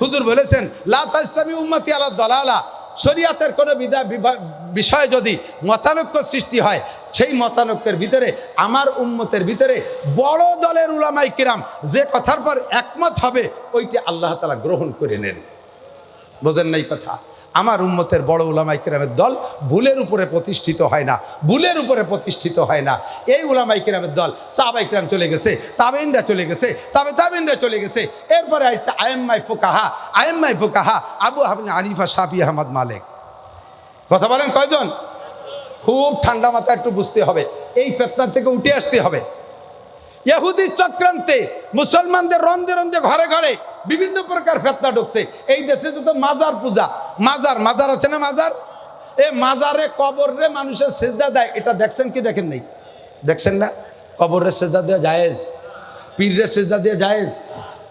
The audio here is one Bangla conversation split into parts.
হুজুর বলেছেন লাতাস্তামি উম্মতি আলা দলালা। শরিয়াতের কোনো বিভা- বিষয়ে যদি মতানক্য সৃষ্টি হয়, সেই মতানৈক্যের ভিতরে, আমার উম্মতের ভিতরে বড় দলের উলামাই কিরাম যে কথার পর একমত হবে, ওইটি আল্লাহ তালা গ্রহণ করে নেন। বোঝেন নাই কথা? আমার উম্মতের বড় উলামাই কিরামের দল ভুলের উপরে প্রতিষ্ঠিত হয় না, ভুলের উপরে প্রতিষ্ঠিত হয় না। এই উলামাই কিরামের দল সাহাবাই কিরাম চলে গেছে তাবেনরা চলে গেছে, তাবে তাবেনরা চলে গেছে। এরপরে আইসে আয়েম্মাই ফুকাহা আয়েম্মাই ফুকাহা আবু হাবিন আনিফা সাফি আহমদ মালিক। কথা বলেন কয়জন? খুব ঠান্ডা মাথা একটু বুঝতে হবে, এই ফেতনার থেকে উঠে আসতে হবে। ইহুদি চক্রান্তে মুসলমানদের রন্দে রন্দে ঘরে ঘরে বিভিন্ন প্রকার ফেতনা ঢুকছে। এই দেশে তো মাজার পূজা। মাজার মাজার আছে না মাজার? এ মাজারে কবরে মানুষের সেজদা দেয়। এটা দেখছেন কি দেখেন নাই? দেখছেন না? কবরে সেজদা দেওয়া জায়েজ। পীরের সেজদা দেওয়া জায়েজ।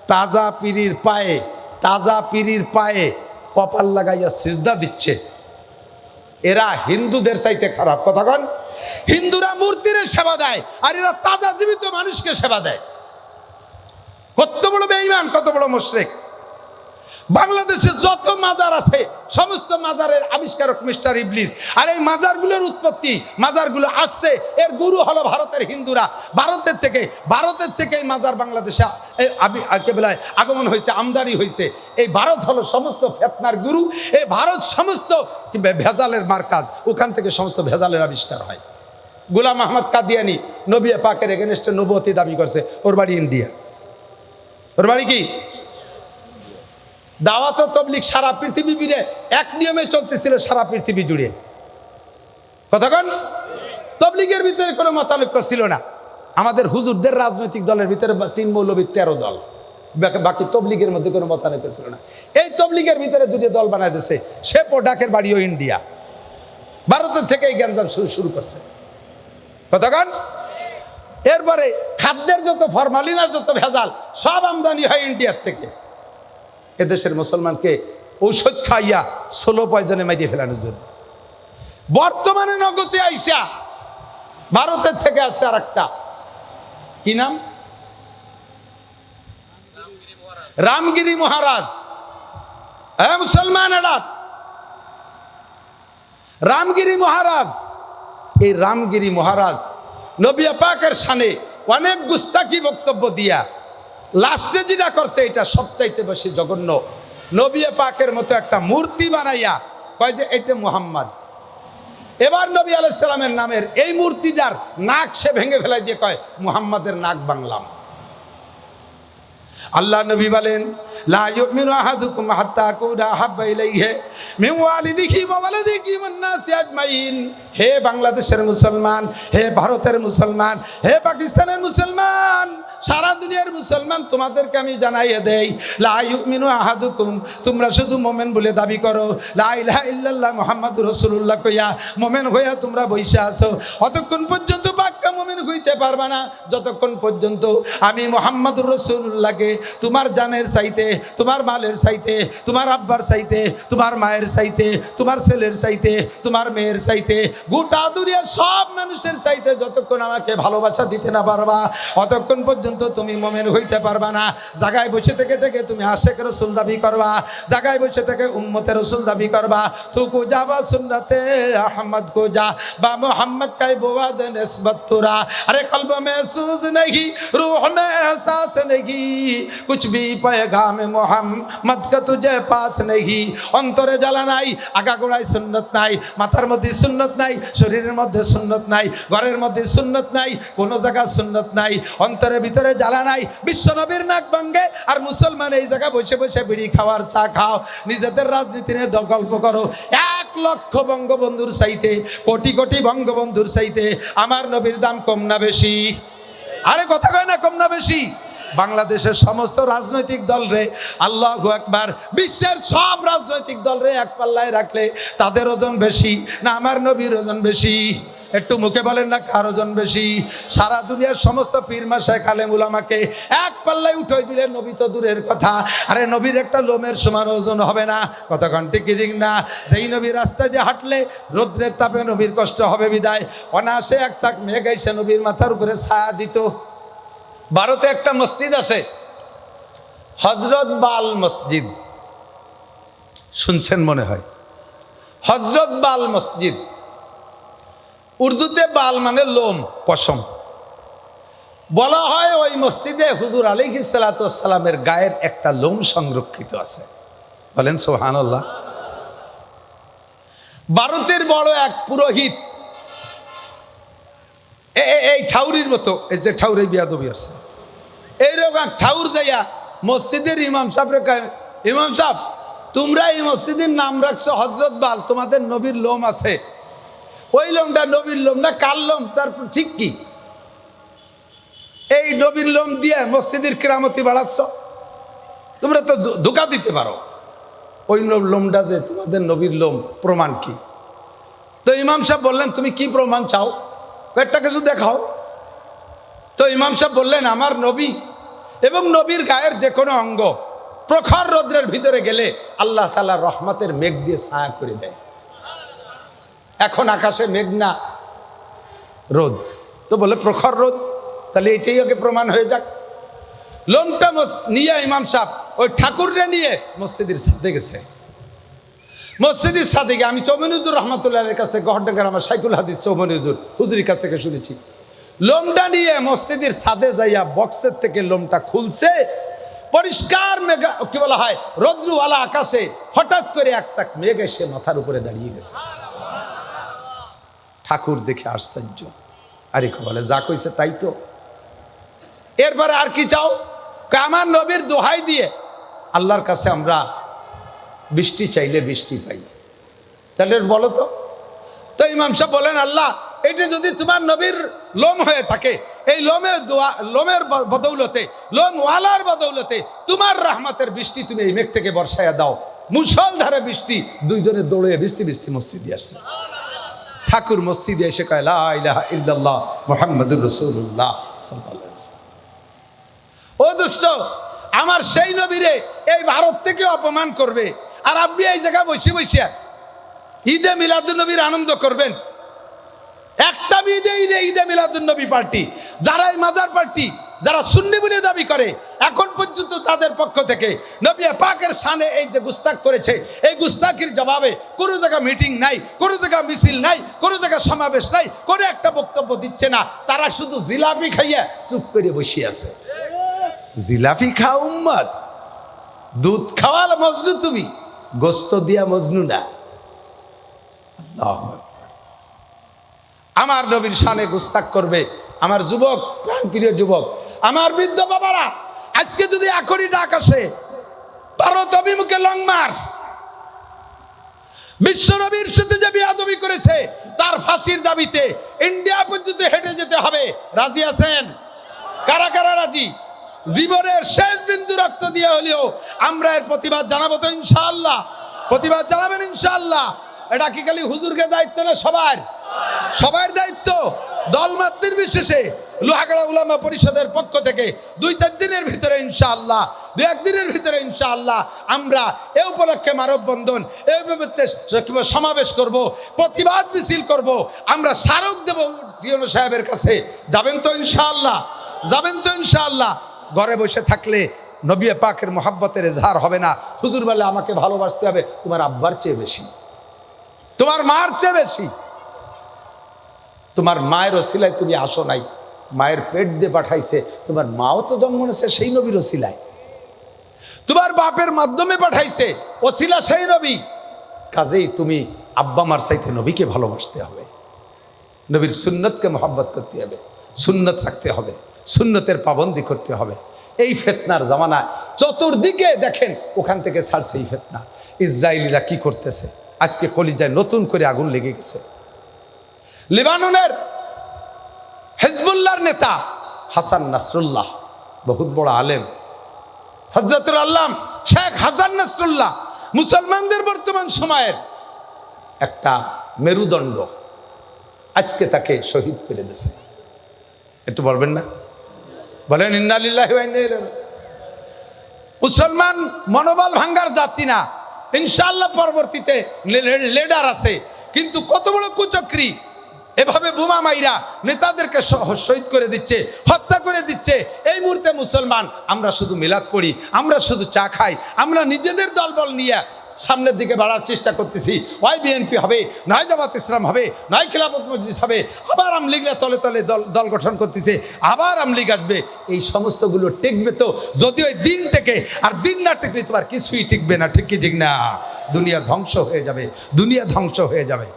তাজা পীরির পায়ে, তাজা পীরির পায়ে কপাল লাগাইয়া সিজদা দিচ্ছে। এরা হিন্দুদের চাইতে খারাপ। কথা কন? হিন্দুরা মূর্তির সেবা দেয় আর এরা তাজা জীবিত মানুষকে সেবা দেয়। কত বড় বেঈমান, কত বড় মুশরিক। বাংলাদেশে যত মাজার আছে, সমস্ত মাজারের আবিষ্কারক মিস্টার ইবলিস। আর এই মাজারগুলোর উৎপত্তি, মাজারগুলো আসছে, এর গুরু হলো ভারতের হিন্দুরা। ভারতের থেকে ভারতের থেকে এই মাজার বাংলাদেশে এই আবি- কে বলে, আগমন হয়েছে, আমদানি হয়েছে। এই ভারত হলো সমস্ত ফেতনার গুরু। এই ভারত সমস্ত ভেজালের মার্কাজ। ওখান থেকে সমস্ত ভেজালের আবিষ্কার হয়। গোলাম আহমদ কাদিয়ানি নবিয়া পাকের এগেনস্টে নবতী দাবি করছে, ওর বাড়ি ইন্ডিয়া। ওর বাড়ি কি? দাওয়াত তবলিক সারা পৃথিবী মিলে এক নিয়মে চলতেছিল সারা পৃথিবী জুড়ে। কতক্ষণ তবলিগের ভিতরে কোনো মতানৈক্য ছিল না। আমাদের হুজুরদের রাজনৈতিক দলের ভিতরে তিন মৌলবীর তেরো দল। বাকি- তবলিগের মধ্যে কোনো মতানৈক্য ছিল না। এই তবলিগের ভিতরে দুটি দল বানাই দিয়েছে সে প্রোডাকের বাড়িও ইন্ডিয়া। ভারতের থেকে এই গ্যাঞ্জাম শুরু শুরু করছে। কতক্ষণ এরপরে খাদ্যের যত ফরমালিন আর যত ভেজাল, সব আমদানি হয় ইন্ডিয়ার থেকে। এদেশের মুসলমানকে ঔষধ খাইয়া ষোলো পয়জনে মাইরিয়ে ফেলানোর জন্য। বর্তমানে নগদে আইসা ভারতের থেকে আসছে আর একটা কি নাম? রামগিরি মহারাজ। হ্যাঁ মুসলমান এরা। রামগিরি মহারাজ। এই রামগিরি মহারাজ নবিয়া পাকের সানে অনেক গুস্তাকি বক্তব্য দিয়া লাস্টে যেটা করছে এটা সবচাইতে বেশি জঘন্য। নবিয়া পাকের মতো একটা মূর্তি বানাইয়া কয় যে এটা মুহাম্মদ। এবার নবী আলাইসালামের নামের এই মূর্তিটার নাক সে ভেঙে ফেলাই দিয়ে কয়, মুহাম্মাদের নাক বাংলাম আল্লাহ নবী বলেন লা ইউমিনু আহাদুকুম হাত্তা কুনা হাব্বা ইলাইহি মিন ওয়ালিদিহি ওয়া ওয়ালাদিহি ওয়ান নবী বলেন হে বাংলাদেশের মুসলমান হে ভারতের মুসলমান হে পাকিস্তানের মুসলমান সারা দুনিয়ার মুসলমান তোমাদেরকে আমি জানাইয়ে দেই, লা ইউমিনু আহাদুকুম, তোমরা শুধু মোমেন বলে দাবি করো, লা ইলাহা ইল্লাল্লাহ মুহাম্মাদুর রাসূলুল্লাহ কইয়া মোমেন হইয়া তোমরা বইসা আছো। অতক্ষণ পর্যন্ত পাক্কা মোমেন হইতে পারবা না, যতক্ষণ পর্যন্ত আমি মোহাম্মদুর রসুল্লাহকে তোমার জানের চাইতে, তোমার মালের চাইতে, তোমার আব্বার চাইতে, তোমার মায়ের চাইতে, তোমার ছেলের চাইতে, তোমার মেয়ের চাইতে, গোটা দুনিয়ার সব মানুষের চাইতে যতক্ষণ আমাকে ভালোবাসা দিতে না পারবা, অতক্ষণ পর্যন্ত তুমি মোমেন হইতে পারবা না জায়গায় বসে থেকে থেকে তুমি আশেক রসুল দাবি করবা জায়গায় বসে থেকে উম্মতের রসুল দাবি করবা তুকু যাবা সুন্নতে আহমদ को जा बा मोहम्मद का बुवाद नस्बत तुरा अरे कल्ब महसूस नहीं रूह में एहसास नहीं कुछ भी पैगाम मोहम्मद का तुझे पास नहीं অন্তরে জ্বালা নাই আগা গোড়ায় সুন্নত নাই মাথার মধ্যে সুন্নত নাই শরীরের মধ্যে সুন্নত নাই ঘরের মধ্যে সুন্নত নাই কোনো জায়গা সুন্নত নাই অন্তরের ভিতরে জ্বালা নাই। বিশ্ব নবীর নাক ভাঙ্গে আর মুসলমান এই জায়গা বসে বসে বিড়ি খাওয়ার চা খাও। নিজেদের রাজনীতি নিয়ে গল্প করো। এক লক্ষ বঙ্গবন্ধুর চাইতে, কোটি কোটি বঙ্গবন্ধুর চাইতে আমার নবীর দাম কম না বেশি? আরে কথা কয় না কম না বেশি? বাংলাদেশের সমস্ত রাজনৈতিক দল রে, আল্লাহ একবার বিশ্বের সব রাজনৈতিক দল রে এক পাল্লায় রাখলে তাদের ওজন বেশি না আমার নবীর ওজন বেশি? একটু মুখে বলেন না, কার ওজন বেশি। সারা দুনিয়ার সমস্ত পীরমা শেখ আলেম উলামাকে এক পাল্লায় উঠোই দিলে নবী তো দূরের কথা। আরে নবীর একটা লোমের সমান ওজন হবে না, কতক্ষণ টিকিরিং না? যেই নবী রাস্তায় যে হাঁটলে, রৌদ্রের তাপে নবীর কষ্ট হবে বিদায়। অনাসে এক চাক মেঘ এসে নবীর মাথার উপরে ছায়া দিত। ভারতে একটা মসজিদ আছে, হজরত বাল মসজিদ। শুনছেন মনে হয়? হজরত বাল মসজিদ। উর্দুতে বাল মানে লোম, পশম। বলা হয় ওই মসজিদে হুজুর আলী সালাতামের গায়ের একটা লোম সংরক্ষিত আছে। বলেন সোহান আল্লাহ ভারতের বড় এক পুরোহিত এই ঠাউরির মতো, এই যে ঠাউরে বিয়াদবি আছে। এইরকম এক ঠাউর যাইয়া মসজিদের ইমাম সাহেবরে ইমাম সাহেব, তোমরা এই মসজিদের নাম রাখছো হজরত বাল, তোমাদের নবীর লোম আছে। ওই লোমটা নবীর লোম না কার লোম? তারপর ঠিক কি? এই নবীর লোম দিয়ে মসজিদের কেরামতি বাড়াচ্ছ। তোমরা তো ধোকা দিতে পারো। ওই লোমটা যে তোমাদের নবীর লোম, প্রমাণ কি? তো ইমাম সাহেব বললেন, তুমি কি প্রমাণ চাও? একটা কিছু দেখাও। তো ইমাম সাহেব বললেন, আমার নবী এবং নবীর গায়ের যে কোনো অঙ্গ প্রখর রৌদ্রের ভিতরে গেলে আল্লাহ তালা রহমতের মেঘ দিয়ে ছায়া করে দেয়। এখন আকাশে মেঘ না। রোদ। তো বলে, প্রখর রোদ? তাহলে এটাই ওকে প্রমাণ হয়ে যাক। লোমটা নিয়ে ইমাম সাহেব, ওই ঠাকুররে নিয়ে মসজিদের সাথে গেছে। মসজিদের সাথে গিয়ে, আমি চৌমনিজুর রহমতুল্লাহের কাছ থেকে গহরডাঙ্গার আমার সাইকুল হাদিস চৌমনিজুর হুজুরির কাছ থেকে শুনেছি। লোমটা নিয়ে মসজিদের ছাদে যাইয়া বক্সের থেকে লোমটা খুলছে। পরিষ্কার মেঘা, কি বলা হয়, রৌদ্রওয়ালা আকাশে হঠাৎ করে এক চাক মেঘ এসে মাথার উপরে দাঁড়িয়ে গেছে। ঠাকুর দেখে আশ্চর্য। আরে বলে, যা কইছে তাই তো। এরপরে আর কি চাও? আমার নবীর দোহাই দিয়ে আল্লাহর কাছে আমরা বৃষ্টি চাইলে বৃষ্টি পাই। তাহলে বলো তো। তো ইমাম সাহেব বলেন, আল্লাহ, এটা যদি তোমার নবীর লোম হয়ে থাকে, এই লোমের দোয়া- লোমের বদৌলতে লোম ওয়ালার বদৌলতে তোমার রাহমাতের বৃষ্টি তুমি এই মেঘ থেকে বর্ষায় দাও। মুসলধারে বৃষ্টি, দুইজনে দৌড়ে বৃষ্টি বৃষ্টি মসজিদে আসছে। ঠাকুর মসজিদে এসে কয়, লা ইলাহা ইল্লাল্লাহ মুহাম্মাদুর ওয়াসাল্লাম। ও দুষ্ট, আমার সেই নবীরে এই ভারত থেকে অপমান করবে, আর আপনি এই জায়গায় বসে বসে ঈদে মিলাদুল নবীর আনন্দ করবেন একটা ঈদে ঈদে ঈদে মিলাদুল নবী পার্টি, যারা এই মাজার পার্টি যারা সুন্নি বলে দাবি করে, এখন পর্যন্ত তাদের পক্ষ থেকে নবী পাকের সানে এই যে গুস্তাক করেছে, এই গুস্তাকির জবাবে কোনো জায়গা মিটিং নাই, কোনো জায়গা মিছিল নাই, কোনো জায়গা সমাবেশ নাই, কোনো একটা বক্তব্য দিচ্ছে না। তারা শুধু জিলাপি খাইয়া চুপ করে বসে আছে। জিলাপি খাও উম্মত। দুধ খাওয়াল মজনু তুমি, গোস্ত দিয়া মজনু না। আমার নবীর শানে গুস্তাক করবে, আমার যুবক, প্রাণপ্রিয় যুবক আমার বৃদ্ধ বাবারা, আজকে যদি এখনই ডাক আসে, ভারত অভিমুখে লং মার্চ বিশ্ব নবীর সাথে যে বিয়াদবি করেছে, তার ফাঁসির দাবিতে ইন্ডিয়া পর্যন্ত হেঁটে যেতে হবে। রাজি আছেন? কারা কারা রাজি? জীবনের শেষ বিন্দু রক্ত দিয়ে হলেও আমরা এর প্রতিবাদ জানাব তো ইনশাআল্লাহ। প্রতিবাদ জানাবেন ইনশাআল্লাহ। এটা কি খালি হুজুরকে দায়িত্ব না সবার? সবার দায়িত্ব। দলমাত নির্বিশেষে লোহাগড়া উলামা পরিষদের পক্ষ থেকে দুই চার দিনের ভিতরে ইনশাআল্লাহ দু একদিনের ভিতরে ইনশাআল্লাহ আমরা এ উপলক্ষে মানববন্ধন এ উপলক্ষে সমাবেশ করব, প্রতিবাদ মিছিল করব, আমরা স্মারক দেব ডিওনো সাহেবের কাছে। যাবেন তো ইনশাআল্লাহ, যাবেন তো ইনশাআল্লাহ। ঘরে বসে থাকলে নবী পাকের মোহাব্বতের এজহার হবে না। হুজুর বলে আমাকে ভালোবাসতে হবে, তোমার আব্বার চেয়ে বেশি। তোমার মার চেয়ে বেশি। তোমার মায়ের ওসিলায় তুমি আসো নাই। মায়ের পেট দিয়ে পাঠাইছে, তোমার মাও তো জন্ম নিয়েছে সেই নবীর ওসিলায়। তোমার বাপের মাধ্যমে পাঠাইছে, ওসিলা সেই নবী। কাজেই তুমি আব্বা মার চাইতে নবীকে ভালোবাসতে হবে। নবীর সুন্নতকে মহব্বত করতে হবে, সুন্নত রাখতে হবে, সুন্নতের পাবন্দি করতে হবে। এই ফেতনার জামানায় চতুর্দিকে দেখেন, ওখান থেকে ছাড়ছে এই ফেতনা। ইসরায়েলিরা কি করতেছে? আজকে কলিজায় নতুন করে আগুন লেগে গেছে। লেবাননের হেজবুল্লাহর নেতা হাসান নাসরুল্লাহ, বহুত বড় আলেম। হজরতুল আল্লাম শেখ হাসান নাসরুল্লাহ মুসলমানদের বর্তমান সময়ের একটা মেরুদণ্ড। আজকে তাকে শহীদ করে দিয়েছে। একটু বলবেন না? বলেন ইন্নালিল্লাহ মুসলমান মনোবল ভাঙ্গার জাতি না। ইনশাল্লাহ পরবর্তীতে লেডার আছে। কিন্তু কত বড় কুচক্রি এভাবে বোমা মাইরা নেতাদেরকে শহীদ করে দিচ্ছে, হত্যা করে দিচ্ছে। এই মুহূর্তে মুসলমান, আমরা শুধু মিলাদ পড়ি, আমরা শুধু চা খাই, আমরা নিজেদের দলবল নিয়ে সামনের দিকে বাড়ার চেষ্টা করতেছি। ওয়াই বিএনপি হবে, নয় জামাত ইসলাম হবে, নয় খিলাফত মজলিস হবে, আবার আমলিগরা তলে তলে দল দল গঠন করতেছে, আবার আমলিগ আসবে। এই সমস্তগুলো টিকবে তো, যদি ওই দিন থেকে, আর দিন না টিকলে তোমার কিছুই টিকবে না, ঠিক কি ঠিক না? দুনিয়া ধ্বংস হয়ে যাবে, দুনিয়া ধ্বংস হয়ে যাবে।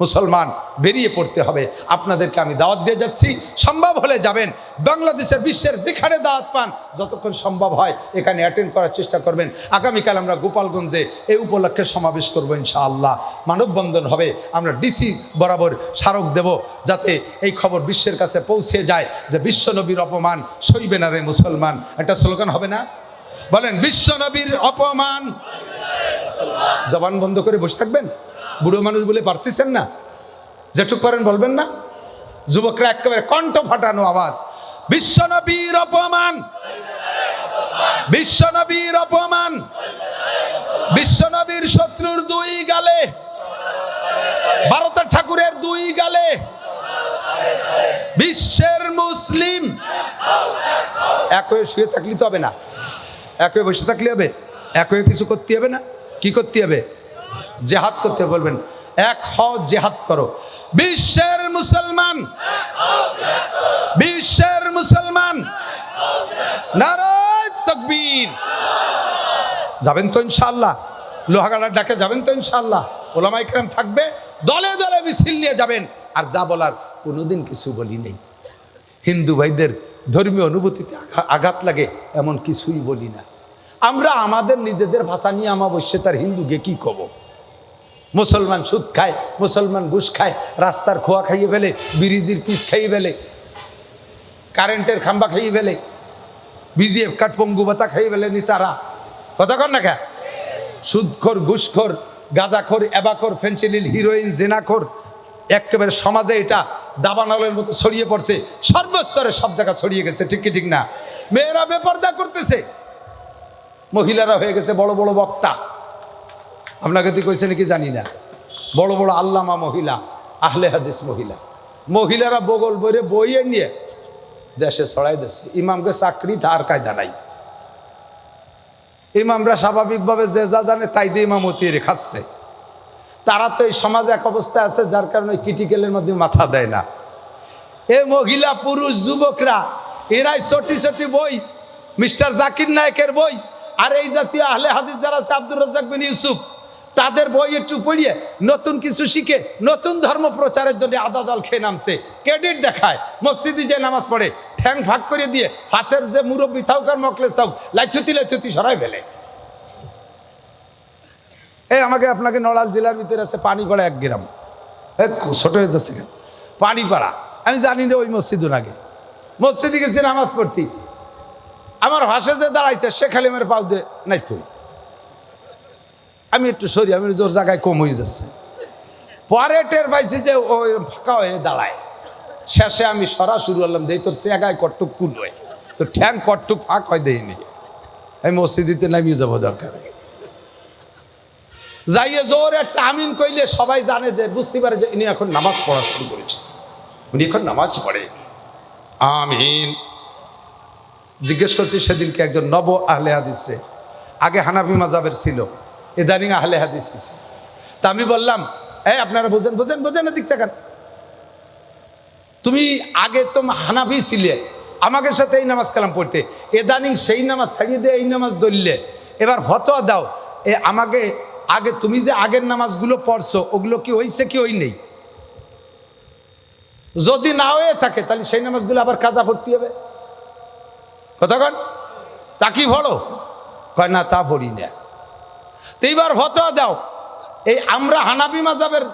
মুসলমান বেরিয়ে পড়তে হবে। আপনাদেরকে আমি দাওয়াত দিয়ে যাচ্ছি। সম্ভব হলে যাবেন। বাংলাদেশের বিশ্বের যেখানে দাওয়াত পান, যতক্ষণ সম্ভব হয় এখানে অ্যাটেন্ড করার চেষ্টা করবেন। আগামীকাল আমরা গোপালগঞ্জে এই উপলক্ষে সমাবেশ করব ইনশাআল্লাহ। মানববন্ধন হবে। আমরা ডিসি বরাবর স্মারক দেব যাতে এই খবর বিশ্বের কাছে পৌঁছে যায় যে বিশ্বনবীর অপমান সইবে না রে মুসলমান। একটা স্লোগান হবে না? বলেন বিশ্বনবীর অপমান। জবান বন্ধ করে বসে থাকবেন? বুড়ো মানুষ বলে পারতেছেন না? যেটুক পারেন বলবেন না? যুবকরা একেবারে কণ্ঠ ফাটানো আওয়াজ। বিশ্বনবীর অপমান। বিশ্বনবীর অপমান। বিশ্বনবীর শত্রুর দুই গালে। ভারতের ঠাকুরের দুই গালে। বিশ্বের মুসলিম। এক হয়ে শুয়ে থাকলে তো হবে না। এক হয়ে বসে থাকলে হবে। এক হয়ে কিছু করতে হবে না? কি করতে হবে? জেহাদ করতে বলবেন, এক হও জেহাদ করো। বিশ্বের মুসলমান বিশ্বের মুসলমান, নারায় তকবীর। যাবেন তো ইনশাল্লাহ লোহাগাড়ার ডাকে যাবেন তো ইনশাল্লাহ ওলামাই কেরাম থাকবে, দলে দলে মিছিল নিয়ে যাবেন, আর যা বলার কোনোদিন কিছু বলি নেই। হিন্দু ভাইদের ধর্মীয় অনুভূতিতে আঘাত লাগে, এমন কিছুই বলি না। আমরা আমাদের নিজেদের ভাষা নিয়ে আমাবস্যে তার হিন্দুকে কি কব? মুসলমান সুদ খায়, মুসলমান ঘুষ খায়, রাস্তার খোয়া খাইয়ে ফেলে, বিরিজির পিস খাইয়ে ফেলে, কারেন্টের খাম্বা খাইয়ে ফেলে, বিজিএফ কাঠপঙ্গু বাতা খাইয়ে ফেলে নি তারা। কথা কর না কে? সুদখোর, ঘুষখোর, গাঁজাখোর, এবাখোর ফেন্সিলিল হিরোইন, জেনাখোর, একেবারে সমাজে এটা দাবানলের মতো ছড়িয়ে পড়ছে, সর্বস্তরে সব জায়গা ছড়িয়ে গেছে, ঠিক কি ঠিক না? মেয়েরা বেপর্দা করতেছে। মহিলারা হয়ে গেছে বড় বড় বক্তা। আপনাকে তুই কইছে নাকি জানি না। বড় বড় আল্লামা মহিলা, আহলে হাদিস মহিলা। মহিলারা বগল বইরে বইয়ে নিয়ে দেশে ছড়াই দিচ্ছে। ইমামকে চাকরি ধার কায়দা নাই। ইমামরা স্বাভাবিকভাবে যে যা জানে তাই দিয়ে ইমামতি রে খাচ্ছে। তারা তো এই সমাজে এক অবস্থায় আছে, যার কারণে কিটিকেলের মধ্যে মাথা দেয় না। এ মহিলা, পুরুষ, যুবকরা, এরাই ছোটি ছোটি বই, মিস্টার জাকির নায়কের বই, আর এই জাতীয় আহলে হাদিস যারা আছে, আব্দুর রাজ্জাক বিন ইউসুফ তাদের বই একটু পড়িয়ে নতুন কিছু শিখে নতুন ধর্ম প্রচারের জন্য আদা দল খেয়ে নামছে। ক্রেডিট দেখায়। মসজিদে যে নামাজ পড়ে, ঠ্যাং ফাঁক করে দিয়ে ফাঁসের যে মুরব্বী থাকুক আর মকলেস থাকুক লাইচুতি লাইচুতি সরাই ফেলে। এই আমাকে আপনাকে নড়াল জেলার ভিতরে আছে পানিপাড়া এক গ্রাম। ছোট হয়ে যাচ্ছে পানিপাড়া আমি জানি না ওই মসজিদুর আগে মসজিদে গেছি নামাজ পড়তি। আমার ভাষা যে দাঁড়াইছে, সে খালি আমার পাও দিয়ে নাই তুই আমি একটু সরি, আমি জোর জায়গায় কম হয়ে যাচ্ছে। পরে টের পাইছি যে ওই ফাঁকা হয়ে দাঁড়ায়। শেষে আমি সরা শুরু করলাম, দেই তোর সেগায় কট্টুক কুল হয়। তো ঠ্যাং কট্টুক ফাঁক হয় দেয়নি আমি মসজিদিতে নামিয়ে যাব দরকার। যাইয়ে জোর একটা আমিন কইলে সবাই জানে যে বুঝতে পারে যে ইনি এখন নামাজ পড়া শুরু করেছে। উনি এখন নামাজ পড়ে। আমিন। জিজ্ঞেস করছি সেদিনকে একজন নব আহলে হাদিস। আগে হানাফি মাজাবের ছিল। ইদানিং আহলে হাদিস হয়েছে তা আমি বললাম, এই আপনারা বোঝেন বোঝেন বোঝেন এদিক থাকেন তুমি আগে তো হানাফি ছিলে, আমাকে সাথে এই নামাজ কালাম পড়তে। এদানিং সেই নামাজ ছাড়িয়ে দিয়ে এই নামাজ ধরলে। এবার ফতোয়া দাও, এ আমাকে আগে তুমি যে আগের নামাজগুলো পড়ছো, ওগুলো কি হইছে কি হই নেই? যদি না হয়ে থাকে, তাহলে সেই নামাজগুলো আবার কাজা ভর্তি হবে। কতক্ষণ তা কি ভরো কয়, না, তা ভরি না। এইবার ফতোয়া দাও। এই আমরা হানাবি মাজাবের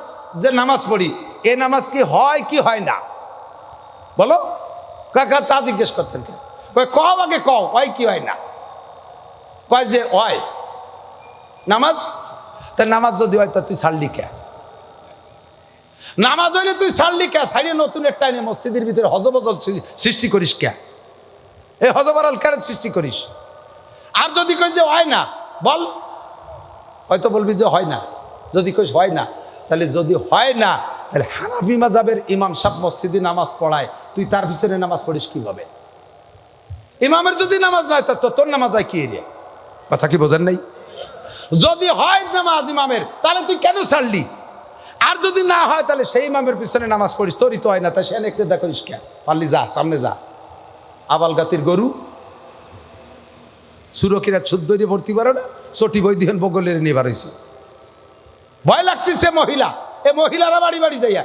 যে নামাজ পড়ি, এ নামাজ কি হয় কি হয় না? বলো। তা জিজ্ঞেস করছেন কে কয়, কও আগে কও, হয় কি হয় না? কয় যে হয়। নামাজ? তা নামাজ যদি হয়, তা তুই ছাড়লি কে? নামাজ হইলে তুই ছাড়লি কে? ছাড়িয়ে নতুন একটা এনে মসজিদের ভিতরে হজবজল সৃষ্টি করিস কে? এই হজবরাল কেন সৃষ্টি করিস? আর যদি কই যে হয় না, বল। হয়তো বলবি যে হয় না। যদি কইস হয় না, তাহলে যদি হয় না, তাহলে হানাফি মাজাবের ইমাম সাহেব মসজিদে নামাজ পড়ায়, তুই তার পিছনে নামাজ পড়িস কীভাবে? ইমামের যদি নামাজ নাই, তা তোর নামাজ হয় কি রে কথা কি বোঝেন নাই? যদি হয় নামাজ ইমামের, তাহলে তুই কেন ছাড়লি? আর যদি না হয়, তাহলে সেই ইমামের পিছনে নামাজ পড়িস, তোরই তো হয় না, তাই সে করিস কেন? পারলি যা, সামনে যা। আবাল গাতির গরু সুরকিরা ছুদ্দরে ভর্তি পারো না? বই দিহেন বগলের নিয়ে হয়েছে ভয় লাগতেছে মহিলা। এ মহিলারা বাড়ি বাড়ি যাইয়া।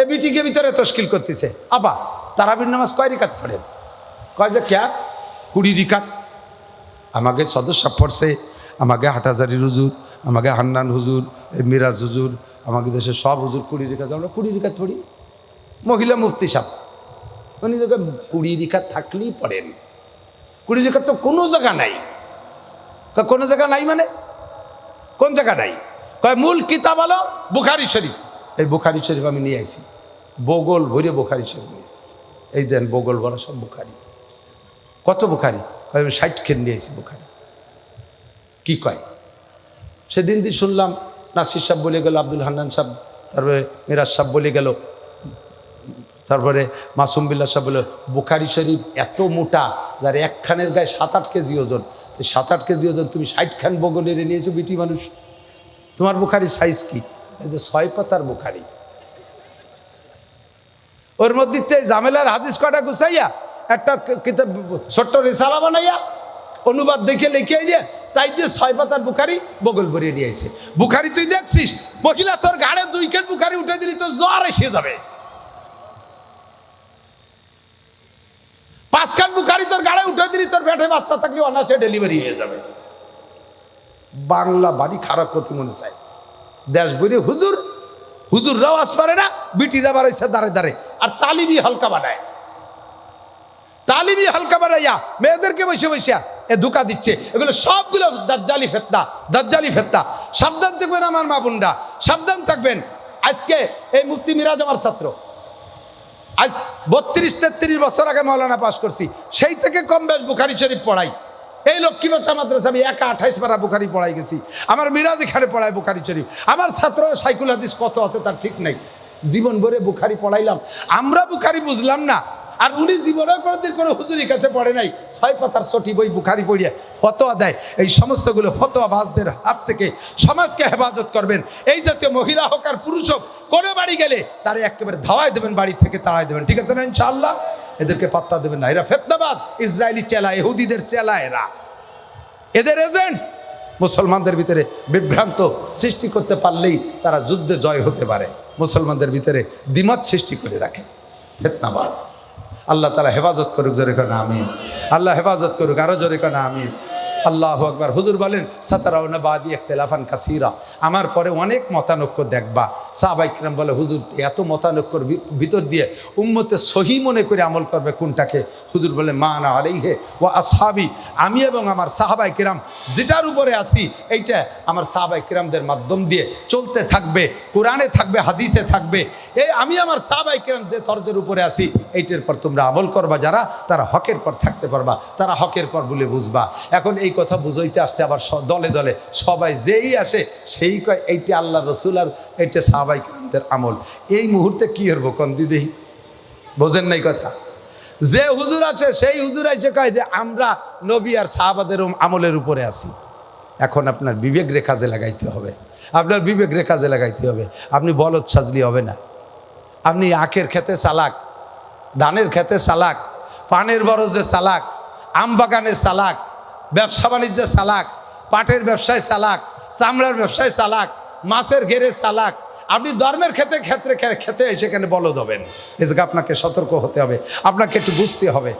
এ বিটিকে ভিতরে তশকিল করতেছে। আবা তারাবির নামাজ কয় রিকাত পড়েন? কয় যে, ক্যা? কুড়ি রিকাত? আমাকে সদস্য পড়ছে। আমাকে হাটাজারির হুজুর, আমাকে হান্নান হুজুর, এ মিরাজ হুজুর, আমাকে দেশের সব হুজুর কুড়ি রিকাত। আমরা কুড়ি রিকাত পড়ি। মহিলা মুফতি সাহ উনি দেখে কুড়ি রিকাত থাকলেই পড়েন। কুড়ি রিকাত তো কোনো জায়গা নাই। কোনো জায়গা নাই মানে? কোন জায়গা নাই? কয়, মূল কিতাব আলো বুখারি শরীফ। এই বুখারি শরীফ আমি নিয়ে আইছি। বগল ভরে বুখারি শরীফ নিয়ে। এই দেন বগল ভরা সব বুখারি। কত বুখারি? কয়, আমি ষাট খেন নিয়ে আইছি বুখারি। কি কয়? সেদিন দিয়ে শুনলাম নাসির সাহেব বলে গেল, আব্দুল হান্নান সাহেব, তারপরে মিরাজ সাহেব বলে গেল তারপরে মাসুম বিল্লা সাহেব বলে, বুখারি শরীফ এত মোটা, যার একখানের গায়ে সাত আট কেজি ওজন। সাত আট কেজি ওজন তুমি ষাট খান বগলের নিয়েছো, বিটি মানুষ। তোমার বুখারি সাইজ কি? এই যে ছয় পাতার বুখারি। ওর মধ্যে জামেলার হাদিস কটা গুছাইয়া, একটা কিতাব, ছোট্ট রেসালা বানাইয়া, অনুবাদ দেখে লিখে আইলে তাই দিয়ে ছয় পাতার বুখারি বগল ভরিয়ে নিয়েছে বুখারি তুই দেখছিস? মহিলা তোর ঘাড়ে দুই বুখারি উঠে দিলি তো জ্বর এসে যাবে। পাঁচখান বুখারি তোর গাড়ে উঠে দিলি, তোর পেটে বাচ্চা থাকলে অনাচে ডেলিভারি হয়ে যাবে। বাংলা বাড়ি খারাপ করতে মনে চায়। দেশ বইরে হুজুর, হুজুররাও আস পারে না, বিটিরা বাড়াইছে দাঁড়ে দাঁড়ে আর তালিমি হালকা বানায়। তালিমি হালকা বানাইয়া, মেয়েদেরকে বসে বসে এ ধোকা দিচ্ছে। এগুলো সবগুলো দাজ্জালি ফেতনা দাজ্জালি ফেতনা। সাবধান থাকবেন আমার মা বোনরা, সাবধান থাকবেন। আজকে এই মুক্তি মিরাজ আমার ছাত্র। আজ বত্রিশ, তেত্রিশ বছর আগে মৌলানা পাশ করছি। সেই থেকে কম বেশ বুখারি শরীফ পড়াই। এই লক্ষ্মী বাচ্চা মাদ্রাসা, আমি একা আঠাইশ পারা বুখারি পড়াই গেছি। আমার মিরাজ এখানে পড়ায় বুখারি শরীফ। আমার ছাত্র সাইকুল হাদিস কত আছে তার ঠিক নাই। জীবন ভরে বুখারি পড়াইলাম। আমরা বুখারি বুঝলাম না। আর উনি জীবনে কোনোদিন কোনো হুজুরি কাছে পড়ে নাই। ছয় পাতার সঠি বই বুখারি পড়িয়ে ফতোয়া দেয়। এই সমস্তগুলো ফতোয়া বাজদের হাত থেকে সমাজকে হেফাজত করবেন। এই জাতীয় মহিলা হোক আর পুরুষ হোক, কোনো বাড়ি গেলে তারা একেবারে ধাওয়াই দেবেন, বাড়ি থেকে তাড়াই দেবেন। ঠিক আছে না ইনশাআল্লাহ? এদেরকে পাত্তা দেবেন না। এরা ফেতনাবাজ, ইসরায়েলি চেলা এহুদিদের চেলা এরা। এদের এজেন্ট মুসলমানদের ভিতরে বিভ্রান্ত সৃষ্টি করতে পারলেই তারা যুদ্ধে জয় হতে পারে। মুসলমানদের ভিতরে দ্বিমত সৃষ্টি করে রাখে। ফেতনাবাজ। আল্লাহ তালা হেফাজত করুক, জোরে কেন, আমিন। আল্লাহ হেফাজত করুক, আরও জোরে কেন, আমিন। আল্লাহ আকবার। হুজুর বলেন, সাতারাউনা বাদি কাসিরা। আমার পরে অনেক মতানৈক্য দেখবা। সাহাবাই কিরাম বলে, হুজুর, এত মতানৈক্যর ভিতর দিয়ে উম্মতে সহি মনে করে আমল করবে কোনটাকে? হুজুর বলে মা না আলাইহে ও আসহাবি। আমি এবং আমার সাহাবাই কিরাম যেটার উপরে আসি এইটা আমার সাহাবাই কিরামদের মাধ্যম দিয়ে চলতে থাকবে, কোরআনে থাকবে, হাদিসে থাকবে। এই আমি আমার সাহাবাই কিরাম যে তর্জের উপরে আসি এইটার পর তোমরা আমল করবা যারা, তারা হকের পর থাকতে পারবা, তারা হকের পর বলে বুঝবা। এখন এই কথা বুঝাইতে আসতে আবার দলে দলে। সবাই যেই আসে, সেই কয়, এইটা আল্লাহ রসুল আর এইটা সাহাবাই কিরামদের আমল। এই মুহূর্তে কি হব কন দিদি? বোঝেন নাই কথা? যে হুজুর আছে, সেই হুজুর আছে কয় যে, আমরা নবী আর সাহাবাদের আমলের উপরে আছি। এখন আপনার বিবেক রেখা যে লাগাইতে হবে। আপনার বিবেক রেখা যে লাগাইতে হবে। আপনি বলদ সাজলি হবে না। আপনি আখের খেতে চালাক, ধানের খেতে চালাক, পানের বরজে চালাক আম বাগানে চালাক ব্যবসা বাণিজ্যে চালাক, পাটের ব্যবসায় চালাক, চামড়ার ব্যবসায় চালাক, মাছের ঘেরে চালাক। আপনি ধর্মের ক্ষেত্রে ক্ষেত্রে খেতে সেখানে বলদ হবেন। এদিকে আপনাকে সতর্ক হতে হবে, আপনাকে একটু বুঝতে হবে,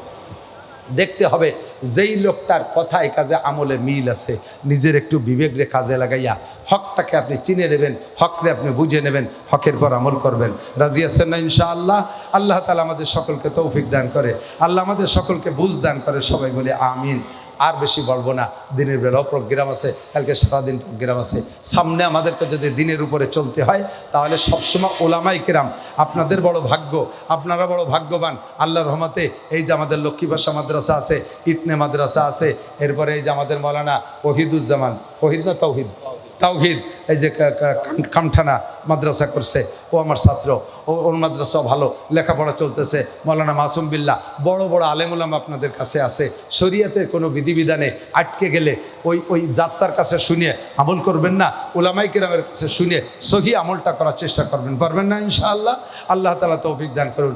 দেখতে হবে যেই লোকটার কথায় কাজে আমলে মিল আছে, নিজের একটু বিবেক রে কাজে লাগাইয়া হকটাকে আপনি চিনে নেবেন, হকরে আপনি বুঝে নেবেন, হকের পর আমল করবেন। রাজি আছেন না ইনশাআল্লাহ? আল্লাহ তালা আমাদের সকলকে তৌফিক দান করে, আল্লাহ আমাদের সকলকে বুঝ দান করে, সবাই বলে আমিন। আর বেশি বলব না। দিনের বেলাও প্রোগ্রাম আছে, কালকে সারাদিন প্রোগ্রাম আছে। সামনে আমাদেরকে যদি দিনের উপরে চলতে হয়, তাহলে সবসময় ওলামাই কেরাম, আপনাদের বড় ভাগ্য, আপনারা বড় ভাগ্যবান। আল্লাহ রহমতে এই যে আমাদের লক্ষ্মীবাসা মাদ্রাসা আছে, ইতনে মাদ্রাসা আছে, এরপরে এই যে আমাদের মৌলানা ওহিদুজ্জামান, ওহিদ না তৌহিদ? তাওহিদ, এই যে কামঠানা মাদ্রাসা করছে। ও আমার ছাত্র, ও, ওর মাদ্রাসাও ভালো, লেখাপড়া চলতেছে। মৌলানা মাসুম বিল্লাহ, বড় বড় আলেমুলাম আপনাদের কাছে আছে। শরীয়তের কোনো বিধিবিধানে আটকে গেলে ওই ওই যাত্রার কাছে শুনিয়ে আমল করবেন না ওলামাই কিরামের কাছে শুনিয়ে সহি আমলটা করার চেষ্টা করবেন। পারবেন না ইনশাআল্লাহ? আল্লাহ তালা তৌফিক দান করুন।